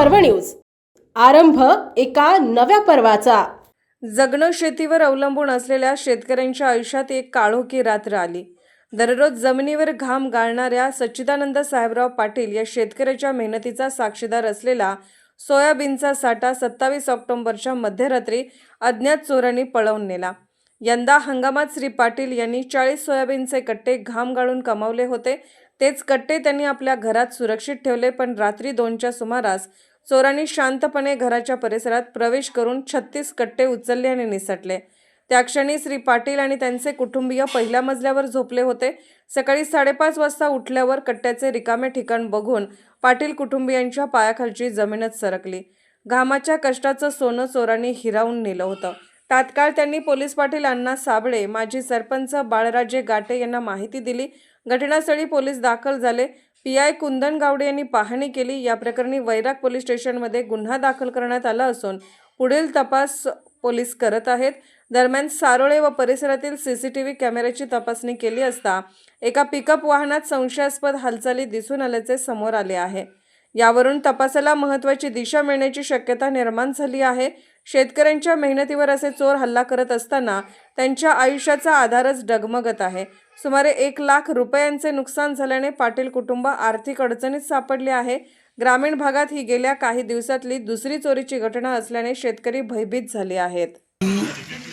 पर्व न्यूज. आरंभ एका नव्या पर्वाचा. जगणं शेतीवर अवलंबून असलेल्या शेतकऱ्यांच्या आयुष्यात एक काळोखी रात्र आली. दररोज जमिनीवर घाम गाळणाऱ्या सच्चिदानंद साहेबराव पाटील या शेतकऱ्याच्या मेहनतीचा साक्षीदार असलेला सोयाबीनचा साठा सत्तावीस ऑक्टोबरच्या मध्यरात्री अज्ञात चोरांनी पळवून नेला. यंदा हंगामात श्री पाटील यांनी चाळीस सोयाबीनचे कट्टे घाम गाळून कमावले होते. तेच कट्टे त्यांनी आपल्या घरात सुरक्षित ठेवले पण रात्री दोनच्या सुमारास चोरांनी शांतपणे घराच्या परिसरात प्रवेश करून छत्तीस कट्टे उचलले आणि निसटले. त्या क्षणी श्री पाटील आणि त्यांचे कुटुंबीय पहिल्या मजल्यावर झोपले होते. सकाळी साडेपाच वाजता उठल्यावर कट्ट्याचे रिकामे ठिकाण बघून पाटील कुटुंबियांच्या पायाखालची जमीनच सरकली. घामाच्या कष्टाचं सोनं चोरांनी हिरावून नेलं होतं. तात्काळ त्यांनी पोलीस पाटील अण्णा साबळे माजी सरपंच बाळराजे गाटे यांना माहिती दिली. घटनास्थळी पोलीस दाखल झाले. पी आय कुंदन गावडे यांनी पाहणी केली. या प्रकरणी वैराग पोलीस स्टेशनमध्ये गुन्हा दाखल करण्यात आला असून पुढील तपास पोलीस करत आहेत. दरम्यान सारोळे व परिसरातील सीसीटीव्ही कॅमेऱ्याची तपासणी केली असता एका पिकअप वाहनात संशयास्पद हालचाली दिसून आल्याचे समोर आले आहे. यावरून तपासाला महत्त्वाची दिशा मिळण्याची शक्यता निर्माण झाली आहे. शेतकऱ्यांच्या मेहनतीवर असे चोर हल्ला करत असताना त्यांच्या आयुष्याचा आधारच डगमगत आहे. सुमारे एक लाख रुपयांचे नुकसान झाल्याने पाटील कुटुंब आर्थिक अडचणीत सापडले आहे. ग्रामीण भागात ही गेल्या काही दिवसातली दुसरी चोरीची घटना असल्याने शेतकरी भयभीत झाले आहेत.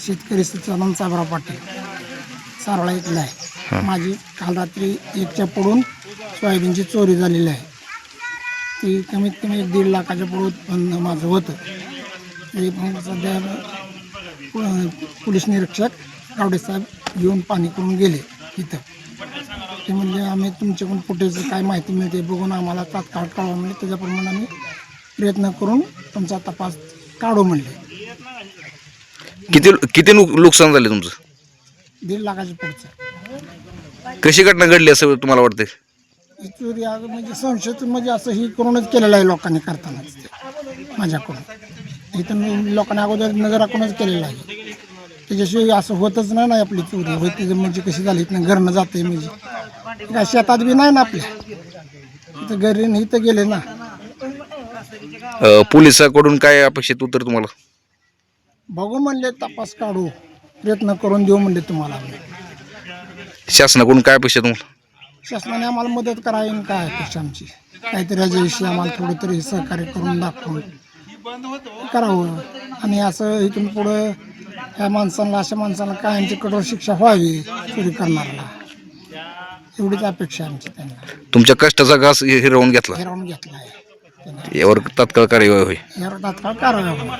शेतकरी सच्चानंद साबराव पाटील सारोळा इथला आहे. माझी काल रात्री एकच्या पुढून सोयाबीनची चोरी झालेली आहे. ती कमीत कमी एक दीड लाखाच्या पुढं उत्पन्न माझं होतं. ते मग सध्या पो- पोलीस निरीक्षक गावडे साहेब येऊन पाणी करून गेले इथं. ते म्हणजे आम्ही तुमच्याकडून फुटेजचं काय माहिती मिळते बघून आम्हाला तात्काळ कळवा म्हणजे त्याच्याप्रमाणे आम्ही प्रयत्न करून तुमचा तपास काढू म्हणले. किती किती नुक- नुकसान झाले तुमचं? दीड लाखाच्या पुढचं. कशी घटना घडली असं तुम्हाला वाटते चोरी अगं म्हणजे संशय म्हणजे असं ही करूनच केलेलं आहे लोकांनी करतानाच ते माझ्याकडून. इथं मी लोकांनी अगोदर नजराकडूनच केलेलं आहे. त्याच्याशिवाय असं होतच नाही ना आपली चोरी. होते म्हणजे कशी झाली इथनं घरनं जाते म्हणजे. काय शेतात बी नाही ना आपल्या. इथं घरी न इथं गेले ना. अं, पोलिसाकडून काय अपेक्षित उत्तर तुम्हाला? बघू म्हणले तपास काढू. प्रयत्न करून देऊ म्हणले तुम्हाला. शासनाकडून काय अपेक्षा तुम्हाला? शासनाने आम्हाला मदत करावी काय अपेक्षा आमची काहीतरी याच्याविषयी आम्हाला थोडं तरी सहकार्य करून दाखवून करावं. आणि असं इथून पुढं ह्या माणसांना अशा माणसांना कायमची कठोर शिक्षा व्हावी चोरी करणाऱ्याला. एवढीच अपेक्षा आमची त्यांना. तुमच्या कष्टाचा घास हिरावून घेतला. हिरावून घेतला आहे. यावर तात्काळ कार्यवाही होईल. यावर तात्काळ कारवाई होणार